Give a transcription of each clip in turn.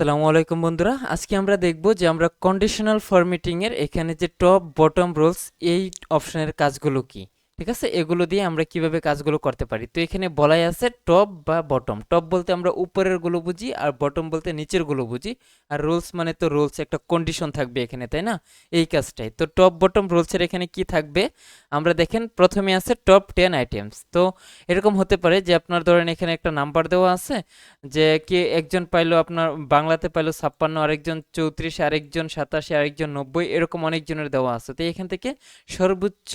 আসসালামু আলাইকুম বন্ধুরা। আজকে আমরা দেখব যে আমরা কন্ডিশনাল ফরমেটিংয়ের এখানে যে টপ বটম রোলস এই অপশনের কাজগুলো কি। ঠিক আছে? এগুলো দিয়ে আমরা কীভাবে কাজগুলো করতে পারি? তো এখানে বলাই আছে টপ বা বটম টপ বলতে আমরা উপরেরগুলো বুঝি আর বটম বলতে নিচেরগুলো বুঝি। আর রোলস মানে তো রোলস একটা কন্ডিশন থাকবে এখানে, তাই না? এই কাজটাই। তো টপ বটম রোলসের এখানে কি থাকবে? আমরা দেখেন, প্রথমে আছে টপ টেন আইটেমস তো এরকম হতে পারে যে আপনার ধরেন এখানে একটা নাম্বার দেওয়া আছে যে কে একজন পাইলো আপনার, বাংলাতে পাইলো ছাপ্পান্ন, আরেকজন চৌত্রিশ, আরেকজন সাতাশি, আরেকজন নব্বই, এরকম অনেকজনের দেওয়া আছে। তো এখান থেকে সর্বোচ্চ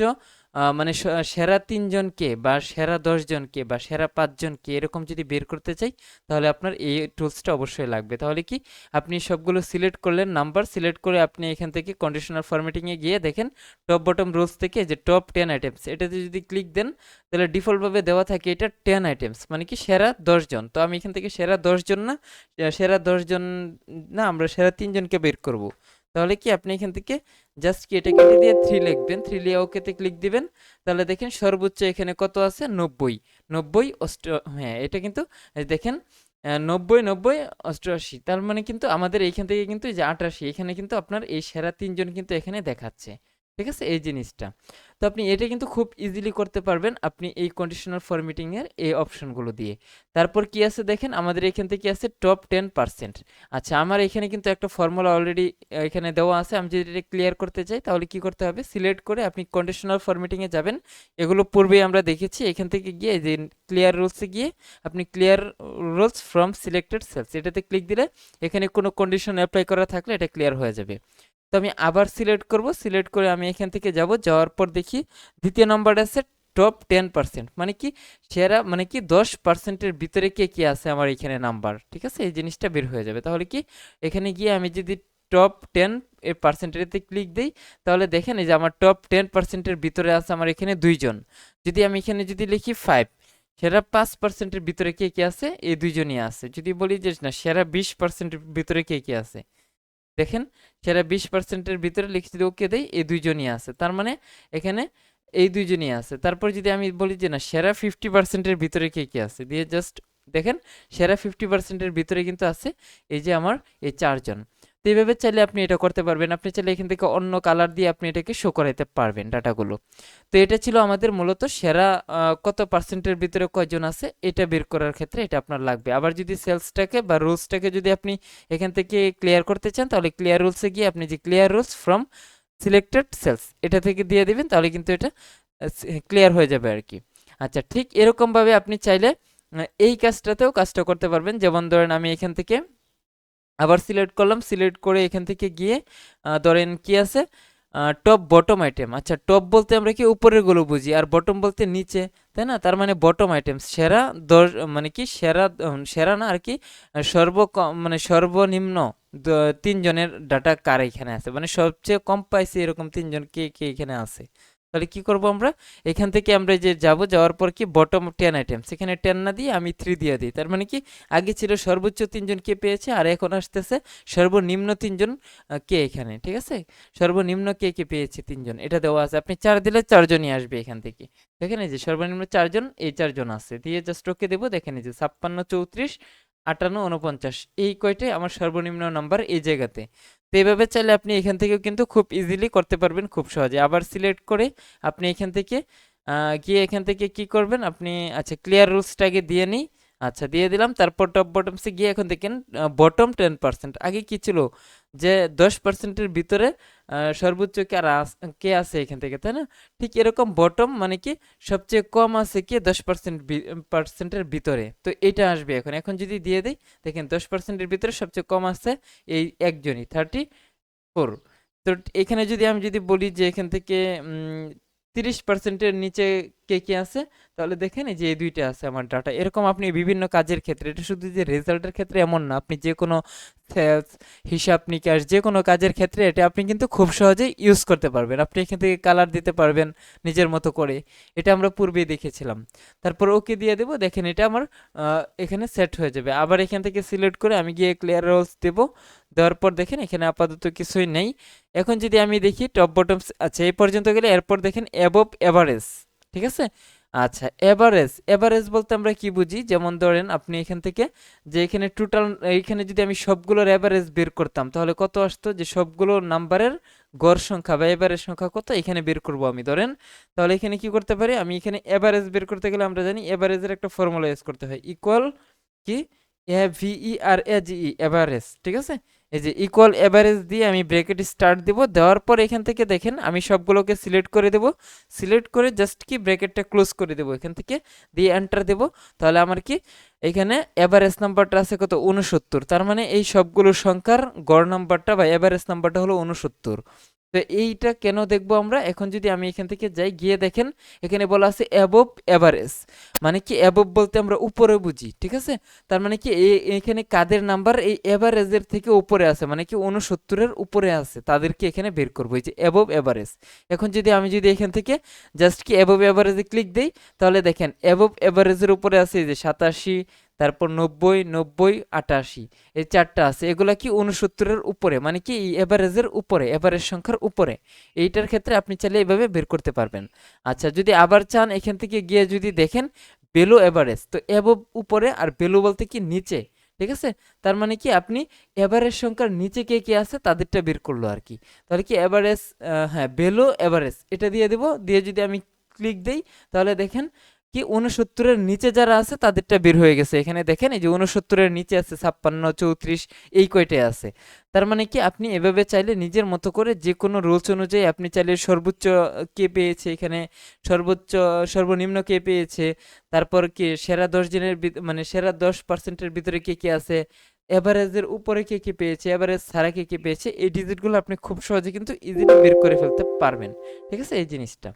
মানে সেরা তিনজনকে বা সেরা দশজনকে বা সেরা পাঁচজনকে এরকম যদি বের করতে চাই, তাহলে আপনার এই টুলসটা অবশ্যই লাগবে। তাহলে কি আপনি সবগুলো সিলেক্ট করলেন, নাম্বার সিলেক্ট করে আপনি এখান থেকে কন্ডিশনাল ফরম্যাটিংয়ে গিয়ে দেখেন টপ বটম রোলস থেকে যে টপ টেন আইটেমস এটাতে যদি ক্লিক দেন, তাহলে ডিফল্টভাবে দেওয়া থাকে এটা টেন আইটেমস মানে কি সেরা দশজন। তো আমি এখান থেকে সেরা দশজন না সেরা দশজন না, আমরা সেরা তিনজনকে বের করব। তাহলে কি আপনি এখান থেকে জাস্ট কেটে কেটে দিয়ে থ্রি লিখবেন? থ্রি লিয়ে ওকেতে ক্লিক দিবেন। তাহলে দেখেন সর্বোচ্চ এখানে কত আছে? নব্বই। নব্বই অষ্ট হ্যাঁ এটা কিন্তু দেখেন নব্বই নব্বই, অষ্টআশি। তার মানে কিন্তু আমাদের এইখান থেকে কিন্তু যে আটাশি, এখানে কিন্তু আপনার এই সেরা তিনজন কিন্তু এখানে দেখাচ্ছে। ঠিক আছে? এই জিনিসটা। তো আপনি এটা কিন্তু খুব ইজিলি করতে পারবেন আপনি এই কন্ডিশনাল ফরম্যাটিং এর এই অপশনগুলো দিয়ে। তারপর কি আছে দেখেন? আমাদের এখান থেকে আছে টপ টেন পার্সেন্ট আচ্ছা আমার এখানে কিন্তু একটা ফর্মুলা অলরেডি এখানে দেওয়া আছে। আমি যদি এটা ক্লিয়ার করতে চাই, তাহলে কি করতে হবে? সিলেক্ট করে আপনি কন্ডিশনাল ফরম্যাটিং এ যাবেন। এগুলো পূর্বেই আমরা দেখেছি। এখান থেকে গিয়ে যে ক্লিয়ার রুলসে গিয়ে আপনি clear rules from selected cells এটাতে ক্লিক দিলে এখানে কোনো কন্ডিশন অ্যাপ্লাই করা থাকলে এটা ক্লিয়ার হয়ে যাবে। তো আমি আবার সিলেক্ট করব সিলেক্ট করে আমি এখান থেকে যাব, যাওয়ার পর দেখি দ্বিতীয় নম্বর আছে টপ টেন পার্সেন্ট মানে কি সেরা মানে কি দশ পার্সেন্টের ভিতরে কে কে আছে আমার এখানে নাম্বার ঠিক আছে? এই জিনিসটা বের হয়ে যাবে। তাহলে কি এখানে গিয়ে আমি যদি টপ টেন এর পার্সেন্টেজে ক্লিক দিই, তাহলে দেখেন এই যে আমার টপ টেন পার্সেন্টের ভিতরে আছে আমার এখানে দুইজন। যদি আমি এখানে যদি লিখি ফাইভ সেরা পাঁচ পার্সেন্টের ভিতরে কে কে আছে? এই দুইজনই আছে। যদি বলি যে না, সেরা বিশ পার্সেন্টের ভিতরে কে কে আছে? দেখেন, সেটা বিশ পার্সেন্টের ভিতরে লিখে যদি ওকে দেই, এই দুইজনই আছে। তার মানে এখানে এই দুইজনই আছে। তারপর যদি আমি বলি যে, না, সেরা ফিফটি পার্সেন্টের ভিতরে কে কে আছে? দিয়ে জাস্ট দেখেন, সেরা ফিফটি পার্সেন্টের ভিতরে কিন্তু আছে এই যে আমার এই চারজন। তো এইভাবে চাইলে আপনি এটা করতে পারবেন। আপনি চাইলে এখান থেকে অন্য কালার দিয়ে আপনি এটাকে শো করাইতে পারবেন ডাটাগুলো তো এটা ছিল আমাদের মূলত সেরা কত পার্সেন্টের ভিতরে কয়জন আছে এটা বের করার ক্ষেত্রে এটা আপনার লাগবে। আবার যদি সেলসটাকে বা রুলসটাকে যদি আপনি এখান থেকে ক্লিয়ার করতে চান, তাহলে ক্লিয়ার রুলসে গিয়ে আপনি যে clear rules from selected cells এটা থেকে দিয়ে দিবেন, তাহলে কিন্তু এটা ক্লিয়ার হয়ে যাবে আর কি। আচ্ছা ঠিক এরকমভাবে আপনি চাইলে এই কাজটাতেও কাজটা করতে পারবেন। যেমন ধরেন আমি এখান থেকে আবার সিলেক্ট করলাম সিলেক্ট করে এখান থেকে গিয়ে ধরেন কি আছে? টপ বটম আইটেম আচ্ছা টপ বলতে আমরা কি উপরেরগুলো বুঝি? আর বটম বলতে নিচে, তাই না? তার মানে বটম আইটেম সেরা দশ মানে কি সেরা সেরা না আর কি, সর্ব মানে সর্বনিম্ন তিনজনের ডাটা কার এখানে আছে? মানে সবচেয়ে কম পাইছি এরকম তিনজন কে কে এখানে আছে? তাহলে কি করব আমরা? এখান থেকে আমরা যে যাব, যাওয়ার পর কি বটম টেন আইটেম সেখানে টেন না দিয়ে আমি থ্রি দিয়ে দিই। তার মানে কি, আগে ছিল সর্বোচ্চ তিনজন কে পেয়েছে, আর এখন আসতেছে সর্বনিম্ন তিনজন কে এখানে, ঠিক আছে? সর্বনিম্ন কে কে পেয়েছে তিনজন, এটা দেওয়া আছে। আপনি চার দিলে চারজনই আসবে এখান থেকে, দেখেন এই যে সর্বনিম্ন চারজন, এই চারজন আছে। দিয়ে জাস্ট ওকে দেবো, দেখেন এই যে ছাপ্পান্ন, চৌত্রিশ আটান্ন উনপঞ্চাশ এই কয়টাই আমার সর্বনিম্ন নাম্বার এই জায়গাতে। তো এভাবে চাইলে আপনি এখান থেকেও কিন্তু খুব ইজিলি করতে পারবেন, খুব সহজে। আবার সিলেক্ট করে আপনি এখান থেকে গিয়ে এখান থেকে কি করবেন? আপনি আচ্ছা ক্লিয়ার রুলসটাকে দিয়ে নিই। আচ্ছা দিয়ে দিলাম। তারপর টপ বটমসে গিয়ে এখন দেখেন বটম টেন পার্সেন্ট আগে কী ছিল? যে দশ পার্সেন্টের ভিতরে সর্বোচ্চ কে আর আস- কে আছে এখান থেকে, তাই না? ঠিক এরকম বটম মানে কি, সবচেয়ে কম আছে কি দশ পার্সেন্ট পার্সেন্টের ভিতরে। তো এটা আসবে এখন। এখন যদি দিয়ে দেই, দেখেন দশ পার্সেন্টের ভিতরে সবচেয়ে কম আছে এই একজনই থার্টি ফোর তো এখানে যদি আমি যদি বলি যে এখান থেকে তিরিশ পার্সেন্টের নিচে কে কে আছে? তাহলে দেখেন যে এই দুইটা আছে আমার ডাটা এরকম আপনি বিভিন্ন কাজের ক্ষেত্রে, এটা শুধু যে রেজাল্টের ক্ষেত্রে এমন না, আপনি যে কোনো সেলস হিসাব নিকাশ, যে কোনো কাজের ক্ষেত্রে এটা আপনি কিন্তু খুব সহজেই ইউজ করতে পারবেন। আপনি এখান থেকে কালার দিতে পারবেন নিজের মতো করে। এটা আমরা পূর্বেই দেখেছিলাম। তারপর ওকে দিয়ে দেবো। দেখেন এটা আমার এখানে সেট হয়ে যাবে। আবার এখান থেকে সিলেক্ট করে আমি গিয়ে ক্লিয়ার রোলস দেবো। দেওয়ার পর দেখেন এখানে আপাতত কিছুই নেই। এখন যদি আমি দেখি টপ বটমস আচ্ছা এই পর্যন্ত গেলে এরপর দেখেন অ্যাবভ এভারেজ ঠিক আছে? আচ্ছা এভারেজ এভারেজ বলতে আমরা কি বুঝি? যেমন ধরেন আপনি এখান থেকে যে এখানে টোটাল এখানে যদি আমি সবগুলোর এভারেজ বের করতাম, তাহলে কত আসতো? যে সবগুলো নাম্বারের গড় সংখ্যা বা এভারেজ সংখ্যা কত? এখানে বের করব আমি, ধরেন। তাহলে এখানে কি করতে পারি? আমি এখানে এভারেজ বের করতে গেলে আমরা জানি এভারেজের একটা ফর্মুলা ইউজ করতে হয়। ইকুয়াল কি? এ ভিই আর এ জি ই এভারেজ ঠিক আছে? এই যে ইকুয়াল এভারেজ দিয়ে আমি ব্র্যাকেট স্টার্ট দেব, দেওয়ার পর এখান থেকে দেখেন আমি সবগুলোকে সিলেক্ট করে দেব। সিলেক্ট করে জাস্ট কি ব্র্যাকেটটা ক্লোজ করে দেব, এখান থেকে দিয়ে এন্টার দেব। তাহলে আমার কি এখানে এভারেজ নাম্বারটা আছে কত? উনসত্তর তার মানে এই সবগুলো সংখ্যার গড় নাম্বারটা বা এভারেজ নাম্বারটা হলো উনসত্তর তো এইটা কেন দেখব আমরা? এখন যদি আমি এখান থেকে যাই, গিয়ে দেখেন, এখানে বলা আছে অ্যাবভ এভারেজ মানে কি অ্যাবভ বলতে আমরা উপরে বুঝি, ঠিক আছে? তার মানে কি এখানে কাদের নাম্বার এই এভারেজের থেকে উপরে আছে মানে কি উনসত্তরের উপরে আছে। তাদেরকে এখানে বের করব, এই যে অ্যাবভ এভারেজ এখন যদি আমি যদি এখান থেকে জাস্ট কি অ্যাবভ এভারেজে ক্লিক দিই, তাহলে দেখেন অ্যাবভ এভারেজের উপরে আছে এই যে সাতাশি তারপর নব্বই নব্বই, আটাশি। এই চারটা আছে। এগুলা কি উনসত্তরের উপরে? মানে কি এভারেজের উপরে এভারেজ সংখ্যার উপরে? এইটার ক্ষেত্রে আপনি চাইলে এভাবে বের করতে পারবেন। আচ্ছা যদি আবার চান, এখান থেকে গিয়ে যদি দেখেন বেলো এভারেজ তো অ্যাবভ উপরে আর বেলো বলতে কি নিচে? ঠিক আছে? তার মানে কি আপনি এভারেজ সংখ্যার নিচে কে কে আছে, তাদেরটা বের করল আর কি। তাহলে কি এভারেজ হ্যাঁ বেলো এভারেজ এটা দিয়ে দেব। দিয়ে যদি আমি ক্লিক দেই, তাহলে দেখেন কি উনসত্তরের নিচে যারা আছে, তাদেরটা বের হয়ে গেছে। এখানে দেখেন, এই যে উনসত্তরের নিচে আছে, ছাপ্পান্ন, চৌত্রিশ, এই কয়টাই আছে। তার মানে কি, আপনি এভাবে চাইলে নিজের মতো করে যে কোনো রুলস অনুযায়ী আপনি চাইলে সর্বোচ্চ কে পেয়েছে এখানে? সর্বোচ্চ, সর্বনিম্ন কে পেয়েছে? তারপর কি, সেরা দশ ভিত- মানে সেরা দশ পার্সেন্টের ভিতরে কে কে আছে? এভারেজের উপরে কে কি পেয়েছে এভারেজ ছাড়া কে কি পেয়েছে, এই ডিজিটগুলো আপনি খুব সহজে কিন্তু ইজিলি বের করে ফেলতে পারবেন। ঠিক আছে? এই জিনিসটা।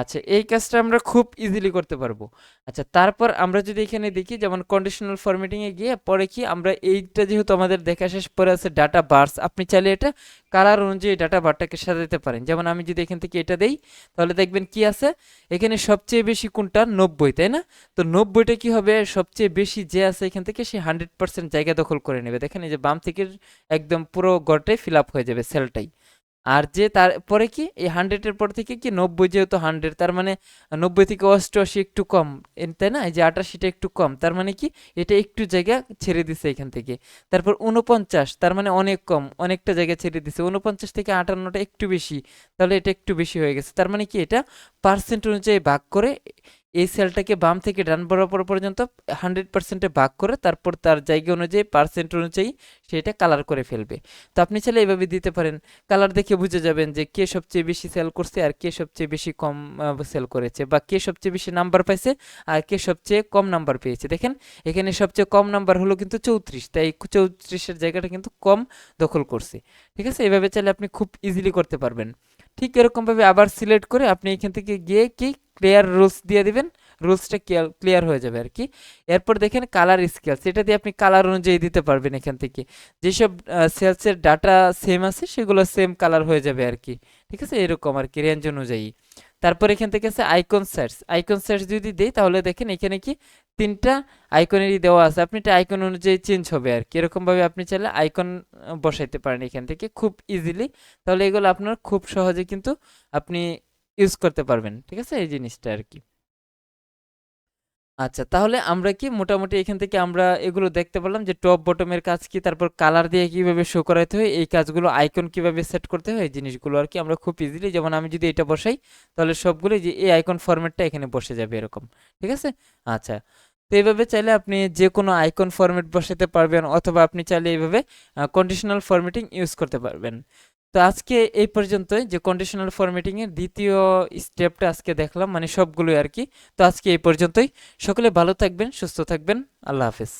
আচ্ছা এই কাজটা আমরা খুব ইজিলি করতে পারব। আচ্ছা তারপর আমরা যদি এখানে দেখি, যেমন কন্ডিশনাল ফরম্যাটিংয়ে গিয়ে পরে কি আমরা এইটা যেহেতু আমাদের দেখা শেষ পরে আছে ডাটা বার্স আপনি চাইলে এটা কালার অনুযায়ী ডাটা বারটাকে সাজাতে পারেন। যেমন আমি যদি এখান থেকে এটা দেই, তাহলে দেখবেন কি আছে? এখানে সবচেয়ে বেশি কোনটা? নব্বই, তাই না? তো নব্বইটা কি হবে? সবচেয়ে বেশি যে আছে এখান থেকে, সে হান্ড্রেড পার্সেন্ট জায়গা দখল করে নেবে। দেখেন এই যে বাম থেকে একদম পুরো গড়টাই ফিল আপ হয়ে যাবে সেলটাই আর যে তারপরে কি? এই হান্ড্রেডের পর থেকে কি নব্বই যেহেতু হান্ড্রেড তার মানে নব্বই থেকে অষ্টআশি একটু কম তাই না? এই যে আটাশিটা একটু কম, তার মানে কি? এটা একটু জায়গা ছেড়ে দিছে এখান থেকে। তারপর উনপঞ্চাশ তার মানে অনেক কম, অনেকটা জায়গা ছেড়ে দিছে। উনপঞ্চাশ থেকে আটান্নটা একটু বেশি, তাহলে এটা একটু বেশি হয়ে গেছে। তার মানে কি? এটা পার্সেন্ট অনুযায়ী ভাগ করে এই সেলটাকে বাম থেকে ডান বরাবর পর্যন্ত হান্ড্রেড পার্সেন্টে ভাগ করে তারপর তার জায়গা অনুযায়ী পার্সেন্ট অনুযায়ী সেটা কালার করে ফেলবে। তো আপনি চাইলে এভাবে দিতে পারেন। কালার দেখে বুঝে যাবেন যে কে সবচেয়ে বেশি সেল করছে আর কে সবচেয়ে বেশি কম সেল করেছে বা কে সবচেয়ে বেশি নাম্বার পাইছে আর কে সবচেয়ে কম নাম্বার পেয়েছে। দেখেন, এখানে সবচেয়ে কম নাম্বার হলো কিন্তু চৌত্রিশ, তাই চৌত্রিশের জায়গাটা কিন্তু কম দখল করছে। ঠিক আছে? এইভাবে চাইলে আপনি খুব ইজিলি করতে পারবেন। ঠিক এরকমভাবে আবার সিলেক্ট করে আপনি এখান থেকে গিয়ে কি ক্লিয়ার রুলস দিয়ে দিবেন রুলসটা ক্লিয়ার হয়ে যাবে আর কি এরপর দেখেন কালার স্কেলস এটা দিয়ে আপনি কালার অনুযায়ী দিতে পারবেন এখান থেকে। যেসব সেলসের ডাটা সেম আছে, সেগুলো সেম কালার হয়ে যাবে আর কি ঠিক আছে? এরকম আর কি রেঞ্জ অনুযায়ী। তারপর এখান থেকে আছে আইকন সার্চ আইকন সার্চ যদি দেই, তাহলে দেখেন এখানে কি তিনটা আইকনেরই দেওয়া আছে। আপনি এটা আইকন অনুযায়ী চেঞ্জ হবে আর কি এরকমভাবে আপনি চাইলে আইকন বসাইতে পারেন এখান থেকে খুব ইজিলি তাহলে এগুলো আপনার খুব সহজে কিন্তু আপনি ইউজ করতে পারবেন, ঠিক আছে? এই জিনিসটা আর কি আচ্ছা তাহলে আমরা কি মোটামুটি এখান থেকে আমরা এগুলো দেখতে পারলাম যে টপ বটমের কাজ কি, তারপর কালার দিয়ে কীভাবে শো করাতে হয়, এই কাজগুলো আইকন কীভাবে সেট করতে হয়, এই জিনিসগুলো আর কি আমরা খুব ইজিলি যেমন আমি যদি এটা বসাই, তাহলে সবগুলো যে এই আইকন ফরম্যাটটা এখানে বসে যাবে এরকম, ঠিক আছে? আচ্ছা তো এইভাবে চাইলে আপনি যে কোনো আইকন ফরম্যাট বসাতে পারবেন, অথবা আপনি চাইলে এইভাবে কন্ডিশনাল ফরম্যাটিং ইউজ করতে পারবেন। তো আজকে এই পর্যন্ত যে কন্ডিশনাল ফরম্যাটিং এর দ্বিতীয় স্টেপটা আজকে দেখলাম মানে সবগুলোই আর কি। তো আজকে এই পর্যন্তই। সকলে ভালো থাকবেন, সুস্থ থাকবেন। আল্লাহ হাফেজ।